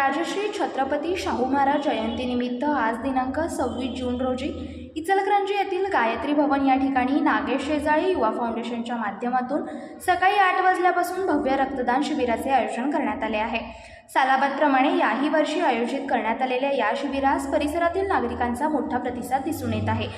राजश्री छत्रपती शाहू महाराज जयंतीनिमित्त आज दिनांक सव्वीस जून रोजी इचलकरंजी येथील गायत्री भवन या ठिकाणी नागेश शेजाळी युवा फाउंडेशनच्या माध्यमातून सकाळी आठ वाजल्यापासून भव्य रक्तदान शिबिराचे आयोजन करण्यात आले आहे. सालाबादप्रमाणे याही वर्षी आयोजित करण्यात आलेल्या या शिबिरास परिसरातील नागरिकांचा मोठा प्रतिसाद दिसून येत आहे.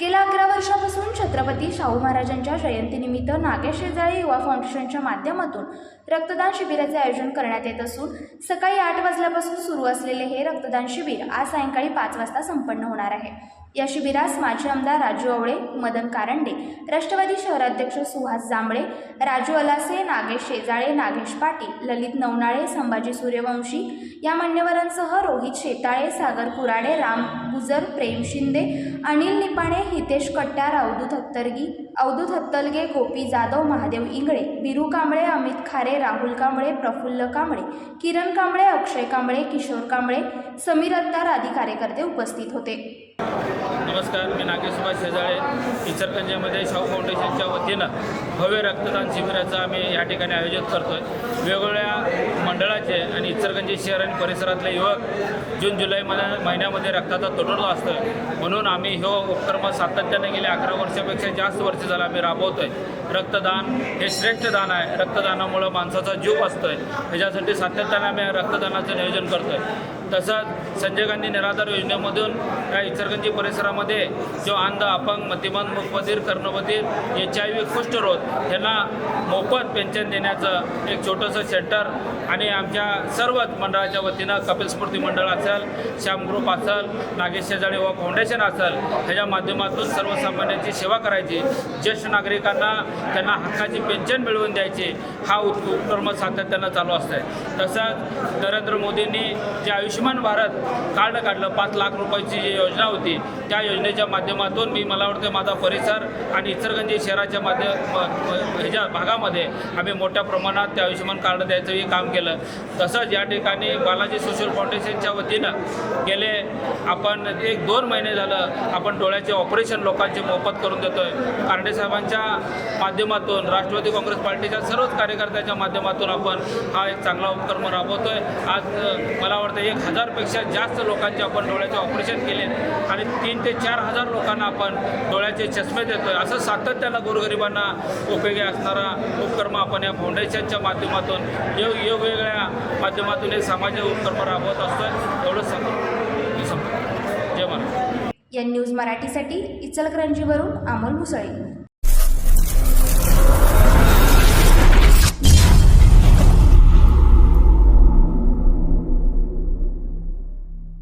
गेल्या अकरा वर्षापासून छत्रपती शाहू महाराजांच्या जयंतीनिमित्त नागेश शेजाळे युवा फाउंडेशनच्या माध्यमातून रक्तदान शिबिराचे आयोजन करण्यात येत असून सकाळी आठ वाजल्यापासून सुरू असलेले हे रक्तदान शिबिर आज सायंकाळी पाच वाजता संपन्न होणार आहे. या शिबिरास माजी आमदार राजू आवळे मदन कारंडे राष्ट्रवादी शहराध्यक्ष सुहास जांभळे राजू अलासे नागेश शेजाळे नागेश पाटील ललित नवनाळे संभाजी सूर्यवंशी या मान्यवरांसह रोहित शेताळे सागर कुराडे राम गुजर प्रेम शिंदे अनिल निपाणे हितेश कट्ट्यार अवधूत हत्तरगी अवधूत हत्तलगे गोपी जाधव महादेव इंगळे बिरू कांबळे अमित खारे राहुल कांबळे प्रफुल्ल कांबळे किरण कांबळे अक्षय कांबळे किशोर कांबळे समीर अत्तार आदी कार्यकर्ते उपस्थित होते. नमस्कार मी नागेश सुभाष शेजाळे. इचलकरंजीमध्ये शाहू फाउंडेशनच्या वतीनं भव्य रक्तदान शिबिराचं आम्ही या ठिकाणी आयोजित करतो आहे वेगवेगळ्या मंडळाचे आणि इचलकरंजी शहर आणि परिसरातले युवक जून जुलै महिन्या महिन्यामध्ये रक्ताचा तुटवडा असतो आहे म्हणून आम्ही हो उपक्रम सातत्याने गेले अकरा वर्षापेक्षा जास्त वर्ष झालं आम्ही राबवतो आहे रक्तदान हे श्रेष्ठ दान आहे. रक्तदानामुळं माणसाचा जीव वाचतो आहे ह्याच्यासाठी सातत्याने आम्ही रक्तदानाचं नियोजन करतो आहे तसंच संजय गांधी निराधार योजनेमधून या इचरगंजी परिसरामध्ये जो अंध अपंग मतिमंद मुखबधीर कर्णबधीर एच आय व्ही कुष्ठरोग यांना मोफत पेन्शन देण्याचं एक छोटंसं सेंटर आणि आमच्या सर्वच मंडळाच्या वतीनं कपिल स्मृती मंडळ असेल श्याम ग्रुप असेल नागेश शेजाळे व फाउंडेशन असेल ह्याच्या माध्यमातून सर्वसामान्यांची सेवा करायची. ज्येष्ठ नागरिकांना त्यांना हक्काची पेन्शन मिळवून द्यायची. हा उप उपक्रम सातत्यानं चालू असतंय. तसंच नरेंद्र मोदींनी जे आयुष्य आयुष्यमान भारत कार्ड काढलं. पाच लाख रुपयाची जी योजना होती त्या योजनेच्या माध्यमातून मी मला वाटतं माझा परिसर आणि इतरगंज शहराच्या माध्यम ह्याच्या भागामध्ये आम्ही मोठ्या प्रमाणात ते आयुष्यमान कार्ड द्यायचंही काम केलं. तसंच या ठिकाणी बालाजी सोशल फाउंडेशनच्या वतीनं गेले आपण एक दोन महिने झालं आपण डोळ्याचे ऑपरेशन लोकांचे मोफत करून देतो आहे कारडेसाहेबांच्या माध्यमातून राष्ट्रवादी काँग्रेस पार्टीच्या सर्वच कार्यकर्त्यांच्या माध्यमातून आपण हा एक चांगला उपक्रम राबवतो आहे आज मला वाटतं एक हजारपेक्षा जास्त लोकांचे आपण डोळ्याचे ऑपरेशन केले. आणि तीन ते चार हजार लोकांना आपण डोळ्याचे चष्मे देतो आहे असं सातत्यानं गोरगरिबांना उपयोगी असणारा उपक्रम आपण या फाउंडेशनच्या माध्यमातून वेगवेगळ्या माध्यमातून हे सामाजिक उपक्रम राबवत असतो एवढंच सांगतो. जय महाराज. या न्यूज मराठीसाठी इचलकरंजीवरून अमोल मुसळे.